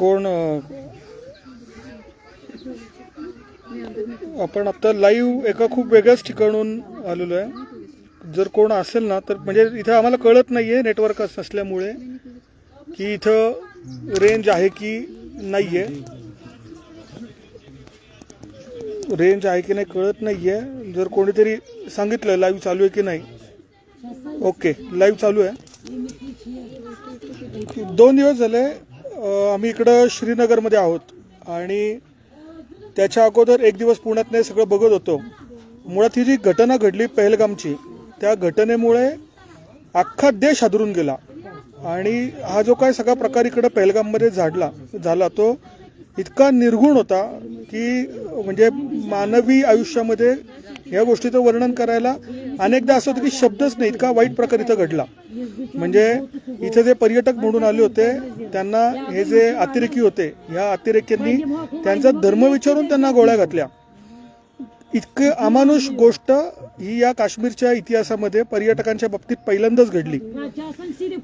कोण आपण आता लाईव्ह एका खूप वेगळ्याच ठिकाणून आलेलो आहे. जर कोण असेल ना तर म्हणजे इथं आम्हाला कळत नाही आहे नेटवर्क नसल्यामुळे की इथं रेंज आहे की नाही आहे रेंज आहे की नाही कळत नाही आहे जर कोणीतरी सांगितलं लाईव्ह चालू आहे की नाही. ओके लाईव्ह चालू आहे. दोन दिवस झाले आम्ही इकडं श्रीनगरमध्ये आहोत. आणि त्याच्या अगोदर एक दिवस पुण्यात नाही सगळं बघत होतो. मुळात ही जी घटना घडली पहलगामची त्या घटनेमुळे अख्खा देश हादरून गेला. आणि हा जो काय सगळा प्रकार इकडं पहलगाममध्ये झाडला झाला तो इतका निर्गुण होता की म्हणजे मानवी आयुष्यामध्ये या गोष्टीचं वर्णन करायला अनेकदा असं होतं की शब्दच नाही इतका वाईट प्रकार इथं घडला. म्हणजे इथे जे पर्यटक म्हणून आले होते त्यांना हे जे अतिरेकी होते ह्या अतिरेक्यांनी त्यांचा धर्म विचारून त्यांना गोळ्या घातल्या. इतकं अमानुष गोष्ट ही या काश्मीरच्या इतिहासामध्ये पर्यटकांच्या बाबतीत पहिल्यांदाच घडली.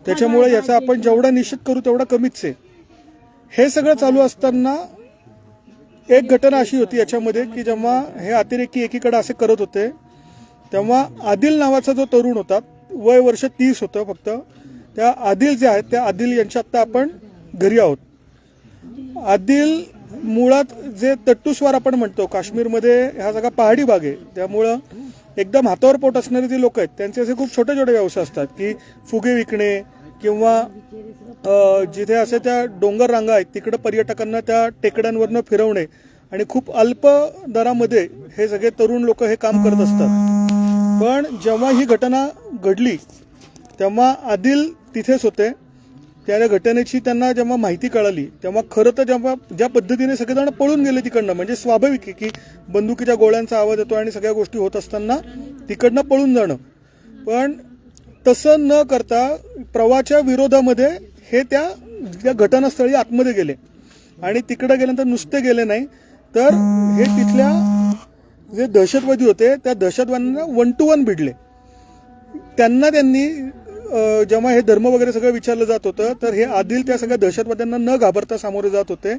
त्याच्यामुळे याचा आपण जेवढा निषेध करू तेवढा कमीच आहे. हे सगळं चालू असताना एक घटना अशी होती याच्यामध्ये की जेव्हा हे अतिरेकी एकीकडे असे करत होते तेव्हा आदिल नावाचा जो तरुण होता वय वर्ष तीस होतं फक्त. त्या आदिल जे आहेत त्या आदिल यांच्या आत्ता आपण घरी आहोत. आदिल मुळात जे तट्टुस्वार आपण म्हणतो काश्मीरमध्ये हा जागा पहाडी भाग आहे. त्यामुळं एकदम हातावर पोट असणारे जे लोक आहेत त्यांचे असे खूप छोटे छोटे व्यवसाय असतात की फुगे विकणे किंवा जिथे असे त्या डोंगर रांगा आहेत तिकडं पर्यटकांना त्या टेकड्यांवरनं फिरवणे आणि खूप अल्प दरामध्ये हे सगळे तरुण लोक हे काम करत असतात. पण जेव्हा ही घटना घडली तेव्हा आदिल तिथेच होते. त्या घटनेची त्यांना जेव्हा माहिती कळाली तेव्हा खरं तर जेव्हा ज्या पद्धतीने सगळेजण पळून गेले तिकडनं म्हणजे स्वाभाविक आहे की बंदुकीच्या गोळ्यांचा आवाज येतो आणि सगळ्या गोष्टी होत असताना तिकडनं पळून जाणं. पण तसं न करता प्रवाच्या विरोधामध्ये हे त्या त्या घटनास्थळी आतमध्ये गेले. आणि तिकडे गेल्यानंतर नुसते गेले नाही तर हे तिथल्या जे दहशतवादी होते त्या दहशतवाद्यांना वन टू वन भिडले. त्यांना त्यांनी जेव्हा हे धर्म वगैरे सगळं विचारलं जात होतं तर हे आदिल त्या सगळ्या दहशतवाद्यांना न घाबरता सामोरे जात होते.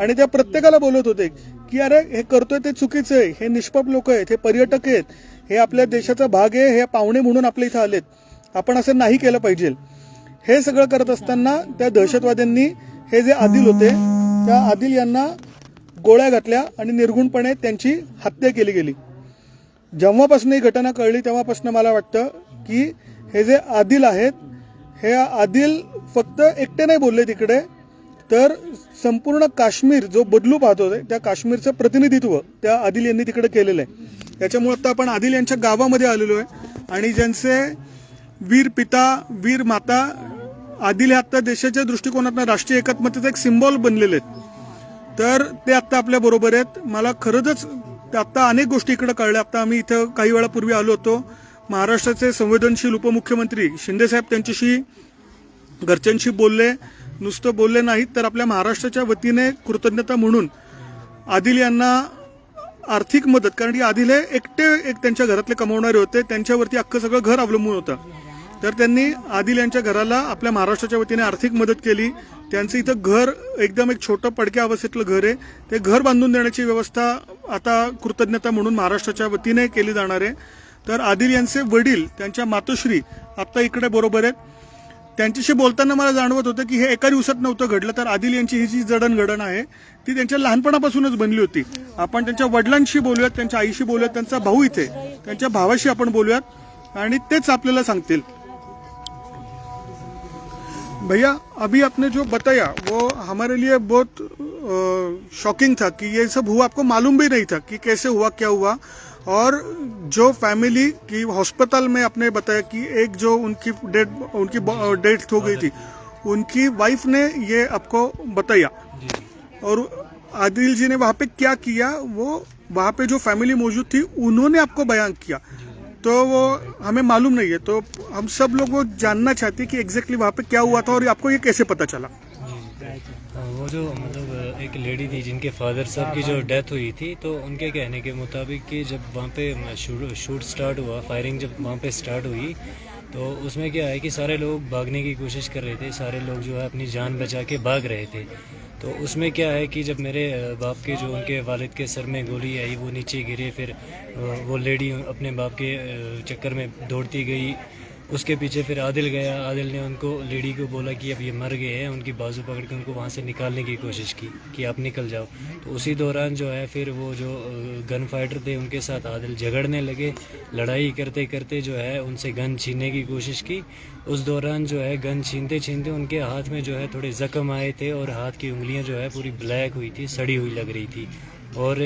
आणि त्या प्रत्येकाला बोलत होते की अरे हे करतोय ते चुकीचं आहे. हे निष्पाप लोक आहेत हे पर्यटक आहेत. हे आपल्या देशाचा भाग आहे हे पाहुणे म्हणून आपल्या इथं आलेत. आपण असं नाही केलं पाहिजे. हे सगळं करत असताना त्या दहशतवाद्यांनी हे जे आदिल होते त्या आदिल यांना गोळ्या घातल्या आणि निर्गुणपणे त्यांची हत्या केली गेली. जेव्हापासून ही घटना कळली तेव्हापासून मला वाटतं की हे जे आदिल आहेत हे आदिल फक्त एकटे नाही बोलले तिकडे तर संपूर्ण काश्मीर जो बदलू पाहतो त्या काश्मीरचं प्रतिनिधित्व त्या आदिल यांनी तिकडे केलेलं आहे. त्याच्यामुळे आता आपण आदिल यांच्या गावामध्ये आलेलो आहे आणि ज्यांचे वीर पिता वीर माता आदिल हे आत्ता देशाच्या दृष्टिकोनातून राष्ट्रीय एकात्मतेचा एक सिम्बॉल बनलेले आहेत. तर ते आत्ता आपल्या बरोबर आहेत. मला खरंच आत्ता अनेक गोष्टी इकडे कळल्या. आता आम्ही इथं काही वेळापूर्वी आलो होतो. महाराष्ट्राचे संवेदनशील उपमुख्यमंत्री शिंदेसाहेब त्यांच्याशी घरच्यांशी बोलले. नुसतं बोलले नाहीत तर आपल्या महाराष्ट्राच्या वतीने कृतज्ञता म्हणून आदिल यांना आर्थिक मदत कारण की आदिल हे एकटे एक त्यांच्या घरातले कमावणारे होते. त्यांच्यावरती अख्खं सगळं घर अवलंबून होतं. तर त्यांनी आदिल यांच्या घराला आपल्या महाराष्ट्राच्या वतीने आर्थिक मदत केली. त्यांचं इथं घर एकदम एक छोटं पडक्या अवस्थेतलं घर आहे. ते घर बांधून देण्याची व्यवस्था आता कृतज्ञता म्हणून महाराष्ट्राच्या वतीने केली जाणार आहे. तर आदिल यांचे वडील त्यांच्या मातोश्री आत्ता इकडे बरोबर आहेत. त्यांच्याशी बोलताना मला जाणवत होतं की हे एका दिवसात नव्हतं घडलं तर आदिल यांची ही जी जडणघडण आहे ती त्यांच्या लहानपणापासूनच बनली होती. आपण त्यांच्या वडिलांशी बोलूयात त्यांच्या आईशी बोलूयात त्यांचा भाऊ इथे त्यांच्या भावाशी आपण बोलूयात आणि तेच आपल्याला सांगतील. भैया अभी आपने जो बताया वो हमारे लिए बहुत शॉकिंग था कि ये सब हुआ आपको मालूम भी नहीं था कि कैसे हुआ क्या हुआ। और जो फैमिली की हॉस्पिटल में आपने बताया कि एक जो उनकी डेथ उनकी डेथ हो गई थी उनकी वाइफ ने ये आपको बताया। और आदिल जी ने वहाँ पे क्या किया वो वहाँ पे जो फैमिली मौजूद थी उन्होंने आपको बयान किया। तो वो हमें मालूम नहीं है तो हम सब लोग वो जानना चाहते हैं कि एग्जैक्टली वहाँ पे क्या हुआ था और आपको ये कैसे पता चला? वो जो मतलब एक लेडी थी जिनके फादर साहब की जो डेथ हुई थी तो उनके कहने के मुताबिक कि जब वहाँ पे शूट शूट स्टार्ट हुआ फायरिंग जब वहाँ पे स्टार्ट हुई तो उसमें क्या है कि सारे लोग भागने की कोशिश कर रहे थे, सारे लोग जो है अपनी जान बचा के भाग रहे थे। तो उसमें क्या है कि जब मेरे बाप के जो उनके वालिद के सर में गोली आई वो नीचे गिरे फिर वो लेडी अपने बाप के चक्कर में दौड़ती गई उसके पीछे फिर आदिल गया। आदिल ने उनको लेडी को बोला कि अब ये मर गए हैं। उनकी बाजू पकड़ के उनको वहाँ से निकालने की कोशिश की कि आप निकल जाओ। तो उसी दौरान जो है फिर वो जो गन फाइटर थे उनके साथ आदिल झगड़ने लगे। लड़ाई करते करते जो है उनसे गन छीनने की कोशिश की। उस दौरान जो है गन छीनते छीनते उनके हाथ में जो है थोड़े जख्म आए थे और हाथ की उंगलियाँ जो है पूरी ब्लैक हुई थी, सड़ी हुई लग रही थी। और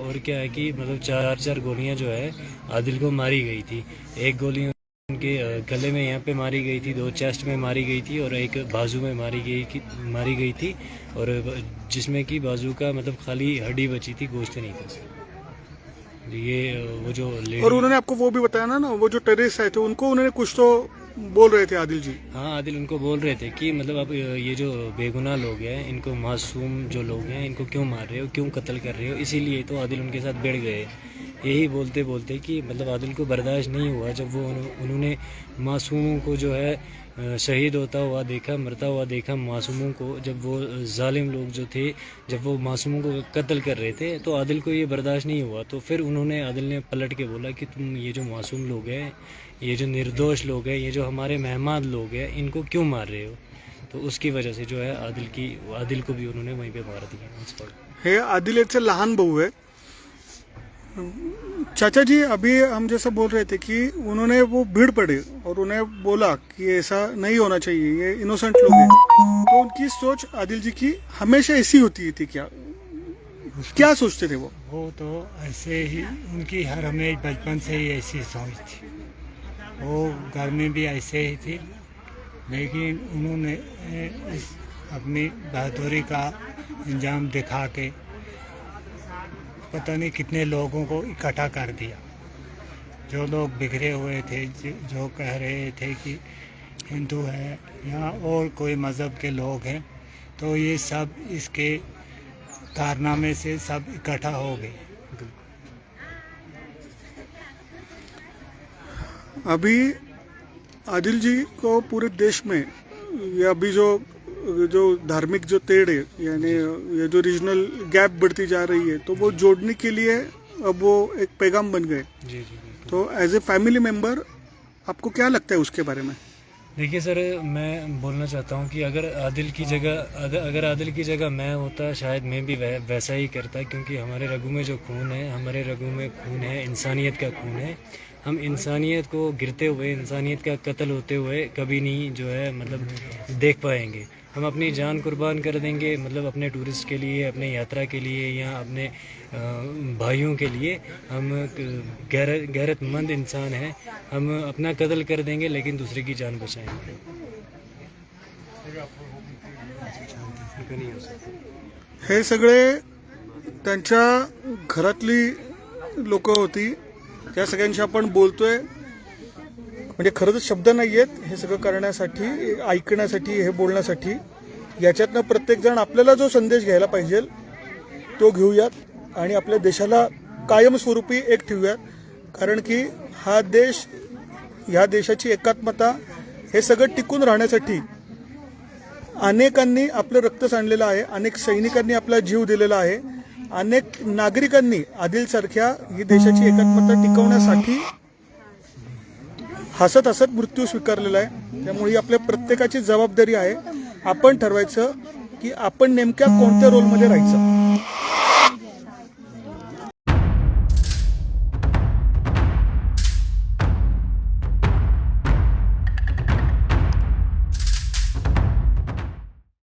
और क्या है कि मतलब चार चार गोलियाँ जो है आदिल को मारी गई थी। एक गोली उनके गले में यहाँ पे मारी गई थी दो चेस्ट में मारी गई थी और एक बाजू में मारी गई की मारी गई थी और जिसमें कि बाजू का मतलब खाली हड्डी बची थी गोश्त नहीं था। ये वो जो और उन्होंने आपको वो भी बताया ना ना वो जो टेररिस्ट आए थे उनको उन्होंने कुछ तो बोल रहे थे आदिल जी? हाँ आदिल उनको बोल रहे थे कि मतलब आप ये जो बेगुनाह लोग हैं इनको मासूम जो लोग हैं इनको क्यों मार रहे हो क्यों कत्ल कर रहे हो? इसीलिए तो आदिल उनके साथ भिड़ गए। यही बोलते बोलते कि मतलब आदिल को बर्दाश्त नहीं हुआ जब वो उन्होंने मासूमों को जो है शहीद होता हुआ देखा, मरता हुआ देखा मासूमों को, जब वो जालिम लोग जो थे, जब वो मासूमों को कत्ल कर रहे थे तो आदिल को ये बर्दाश्त नहीं हुआ। तो फिर उन्होंने आदिल ने पलट के बोला कि तुम ये जो मासूम लोग हैं, ये जो निर्दोष लोग हैं, ये जो हमारे मेहमान लोग हैं, इनको क्यों मार रहे हो? तो उसकी वजह से जो है आदिल की, आदिल को भी उन्होंने वहीं पे मार दिया। spot. हे लहान भाऊ है। चाचा जी, अभी हम जैसा बोल रहे थे कि उन्होंने वो भीड़ पड़े और उन्हें बोला कि ऐसा नहीं होना चाहिए, ये इनोसेंट लोग हैं। तो उनकी सोच आदिल जी की हमेशा ऐसी होती थी क्या? क्या सोचते थे वो? वो तो ऐसे ही, उनकी हर हमें बचपन से ही ऐसी सोच थी। वो घर में भी ऐसे ही थी, लेकिन उन्होंने इस अपनी बहादुरी का इंजाम दिखा के पता नहीं कितने लोगों को इकट्ठा कर दिया। जो लोग बिखरे हुए थे, जो कह रहे थे कि हिंदू है या और कोई मज़हब के लोग हैं तो ये सब इसके कारनामे से सब इकट्ठा हो गए। अभी आदिल जी को पूरे देश में, ये अभी जो जो धार्मिक जो तेड़ है यानी ये जो रीजनल गैप बढ़ती जा रही है तो वो जोड़ने के लिए अब वो एक पैगाम बन गए। जी जी तो एज ए फैमिली मेंबर आपको क्या लगता है उसके बारे में? देखिए सर मैं बोलना चाहता हूँ कि अगर आदिल की जगह अगर अगर आदिल की जगह मैं होता शायद मैं भी वै, वैसा ही करता क्योंकि हमारे रगों में जो खून है हमारे रगों में खून है इंसानियत का खून है। हम इंसानियत को गिरते हुए इंसानियत का कत्ल होते हुए कभी नहीं जो है मतलब देख पाएँगे। हम अपनी जान कुर्बान कर देंगे मतलब अपने टूरिस्ट के लिए, अपने यात्रा के लिए, या अपने भाइयों के लिए। हम गैरतमंद इंसान हैं। हम अपना कत्ल कर देंगे, लेकिन दूसरे की जान बचाएँगे। हे सगळे, त्यांच्या घरातली लोक होती. त्या सगळ्यांशी आपण बोलतोय. म्हणजे खरं तर शब्द नाही आहेत हे सगळं करण्यासाठी ऐकण्यासाठी हे बोलण्यासाठी. याच्यातनं प्रत्येकजण आपल्याला जो संदेश घ्यायला पाहिजे तो घेऊयात आणि आपल्या देशाला कायमस्वरूपी एक ठेवूयात. कारण की हा देश ह्या देशाची एकात्मता हे सगळं टिकून राहण्यासाठी अनेकांनी आपलं रक्त सांडलेलं आहे अनेक सैनिकांनी आपला जीव दिलेला आहे अनेक नागरिकांनी आदिलसारख्या ही देशाची एकात्मता टिकवण्यासाठी हसत हसत मृत्यू स्वीकारलेला आहे. त्यामुळे ही आपल्या प्रत्येकाची जबाबदारी आहे. आपण ठरवायचं की आपण नेमक्या कोणत्या रोलमध्ये राहायचं?